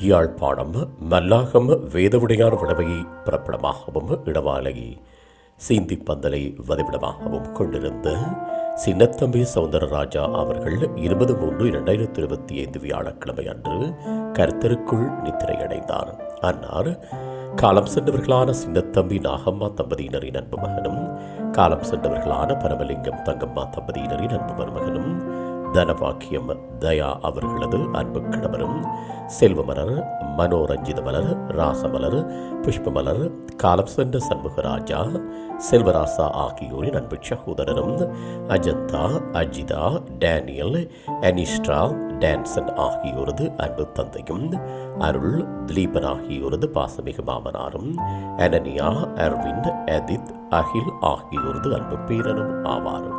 யாழ்ப்பாணம் மல்லாகம் வேதவுடையார் விடவையை பிறப்பிடமாகவும் இடவாலை சீந்திப்பந்தலை வதிவிடமாகவும் கொண்டிருந்த சின்னத்தம்பி சவுந்தரராஜா அவர்கள் இருபது மூன்று இரண்டாயிரத்தி இருபத்தி ஐந்து வியாழக்கிழமை அன்று கருத்தருக்குள் நித்திரையடைந்தார். அன்னார் காலம் சென்றவர்களான சின்னத்தம்பி நாகம்மா தம்பதியினரின் அன்பு மகனும் காலம் சென்றவர்களான பரமலிங்கம் தங்கம்மா தம்பதியினரின் அன்பு மருமகனும் தனபாக்கியம் தயா அவர்களது அன்பு கணவரும் செல்வமலர் மனோரஞ்சித மலர் ராசமலர் புஷ்பமலர் காலம் சென்ற சண்முகராஜா செல்வராசா ஆகியோரின் அன்பு சகோதரரும் Ajantha Ajitha Daniel Anistra Danson ஆகியோரது அன்பு தந்தையும் அருள் திலீபன் ஆகியோரது பாசமிகு மாமனாரும் அனனியா அர்விந்த் எதித் அகில் ஆகியோரது அன்பு பேரனும் ஆவாரும்